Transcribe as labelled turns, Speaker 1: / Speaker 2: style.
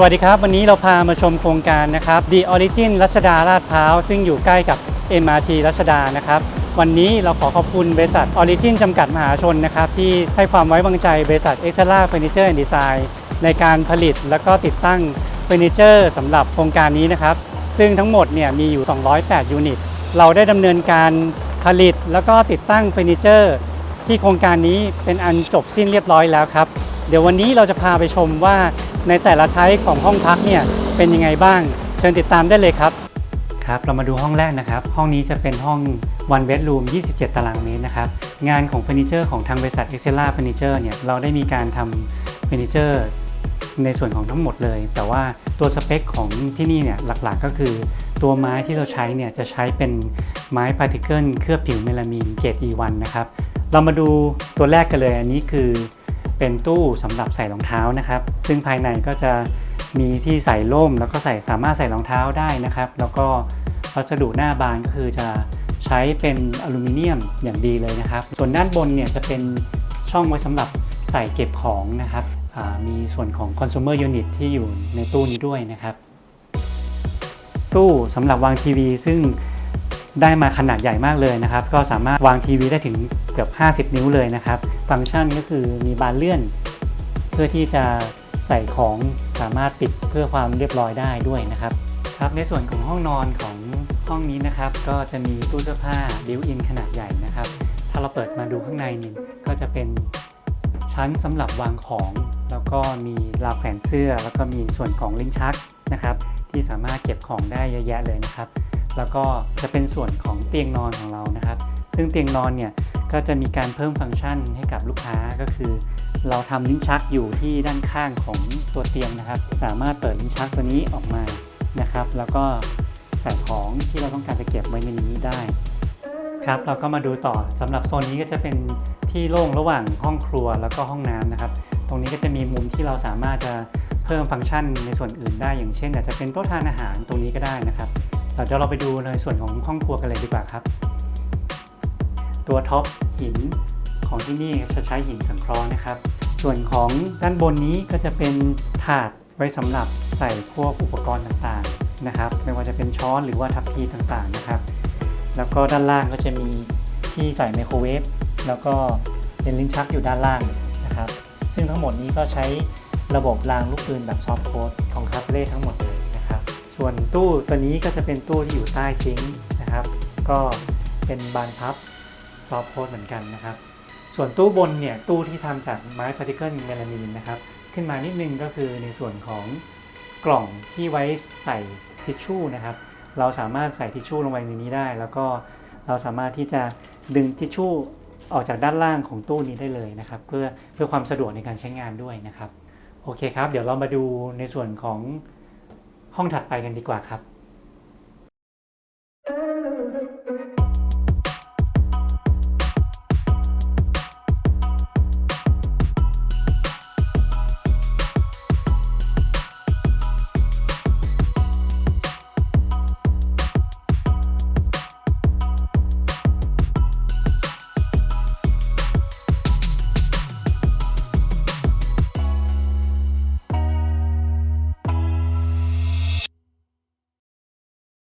Speaker 1: สวัสดีครับ วันนี้เราพามาชมโครงการนะครับ The Origin รัชดาลาดพร้าว ซึ่งอยู่ใกล้กับ MRT รัชดานะครับวันนี้เราขอขอบคุณบริษัท Origin จำกัดมหาชนนะครับที่ให้ความไว้วางใจบริษัท e x c e l a Furniture and Design ในการผลิตแล้วก็ติดตั้งเฟอร์นิเจอร์สำหรับโครงการนี้นะครับ ซึ่งทั้งหมดเนี่ยมีอยู่ 208 ยูนิต เราได้ดำเนินการผลิตแล้วก็ติดตั้งเฟอร์นิเจอร์ที่โครงการนี้เป็นอันจบสิ้นเรียบร้อยแล้วครับ เดี๋ยววันนี้เราจะพาไปชมว่า ในแต่ละไทป์ของห้องพักเนี่ยเป็นยังไงบ้าง เชิญติดตามได้เลยครับครับเรามาดูห้องแรกนะครับ ห้องนี้จะเป็นห้อง one bedroom 27 ตารางเมตรนะครับ งานของเฟอร์นิเจอร์ของทางบริษัท e x c e l a Furniture เนี่ยเราได้มีการทำเฟอร์นิเจอร์ในส่วนของทั้งหมดเลย แต่ว่าตัวสเปคของที่นี่เนี่ยหลักๆก็คือ ตัวไม้ที่เราใช้เนี่ยจะใช้เป็นไม้พาร์ติเคิลเคลือบผิวเมลามีนเกรด E1 นะครับ เรามาดูตัวแรกกันเลยอันนี้คือ เป็นตู้สำหรับใส่รองเท้านะครับ ซึ่งภายในก็จะมีที่ใส่ร่ม แล้วก็ใส่สามารถใส่รองเท้าได้นะครับ แล้วก็วัสดุหน้าบานก็คือจะใช้เป็นอลูมิเนียมอย่างดีเลยนะครับ ส่วนด้านบนเนี่ยจะเป็นช่องไว้สำหรับใส่เก็บของนะครับมีส่วนของ consumer unit ที่อยู่ในตู้นี้ด้วยนะครับ ตู้สำหรับวางทีวีซึ่งได้มาขนาดใหญ่มากเลยนะครับ ก็สามารถวางทีวีได้ถึง กือบ 50 นิ้วเลยนะครับ ฟังก์ชันก็คือมีบานเลื่อน เพื่อที่จะใส่ของสามารถปิดเพื่อความเรียบร้อยได้ด้วยนะครับครับในส่วนของห้องนอนของห้องนี้นะครับ ก็จะมีตู้เสื้อผ้าบิวอินขนาดใหญ่นะครับ ถ้าเราเปิดมาดูข้างในนี่ก็จะเป็นชั้นสำหรับวางของ แล้วก็มีราวแขวนเสื้อ แล้วก็มีส่วนของลิ้นชักนะครับ ที่สามารถเก็บของได้เยอะแยะเลยนะครับ แล้วก็จะเป็นส่วนของเตียงนอนของเรานะครับ ซึ่งเตียงนอนเนี่ย ก็จะมีการเพิ่มฟังก์ชันให้กับลูกค้าก็คือ เราทำลิ้นชักอยู่ที่ด้านข้างของตัวเตียงนะครับ สามารถเปิดลิ้นชักตัวนี้ออกมานะครับ แล้วก็ใส่ของที่เราต้องการจะเก็บไว้ในนี้ได้ครับเราก็มาดูต่อสำหรับโซนนี้ก็จะเป็นที่โล่งระหว่างห้องครัวแล้วก็ห้องน้ำนะครับ ตรงนี้ก็จะมีมุมที่เราสามารถจะเพิ่มฟังก์ชันในส่วนอื่นได้ อย่างเช่น อาจจะเป็นโต๊ะทานอาหารตรงนี้ก็ได้นะครับเดี๋ยวเราไปดูในส่วนของห้องครัวกันเลยดีกว่าครับ ตัวท็อปหินของที่นี่จะใช้หินสังเคราะห์นะครับ ส่วนของด้านบนนี้ก็จะเป็นถาดไว้สำหรับใส่พวกอุปกรณ์ต่างๆนะครับ ไม่ว่าจะเป็นช้อนหรือว่าทัพพีต่างๆนะครับ แล้วก็ด้านล่างก็จะมีที่ใส่ไมโครเวฟแล้วก็เป็นลิ้นชักอยู่ด้านล่างนะครับ ซึ่งทั้งหมดนี้ก็ใช้ระบบรางลูกปืนแบบซอฟต์โค้ดของคาเฟ่ทั้งหมดเลยนะครับ ส่วนตู้ตัวนี้ก็จะเป็นตู้ที่อยู่ใต้ซิงค์นะครับ ก็เป็นบานพับ ซอฟต์โค้ดเหมือนกันนะครับ ส่วนตู้บนเนี่ยตู้ที่ทำจากไม้พาร์ติเคิลเมลามีนนะครับ ขึ้นมานิดนึงก็คือในส่วนของกล่องที่ไว้ใส่ทิชชู่นะครับ เราสามารถใส่ทิชชู่ลงไปในนี้ได้ แล้วก็เราสามารถที่จะดึงทิชชู่ออกจากด้านล่างของตู้นี้ได้เลยนะครับ เพื่อเพื่อความสะดวกในการใช้งานด้วยนะครับ โอเคครับ เดี๋ยวเรามาดูในส่วนของห้องถัดไปกันดีกว่าครับ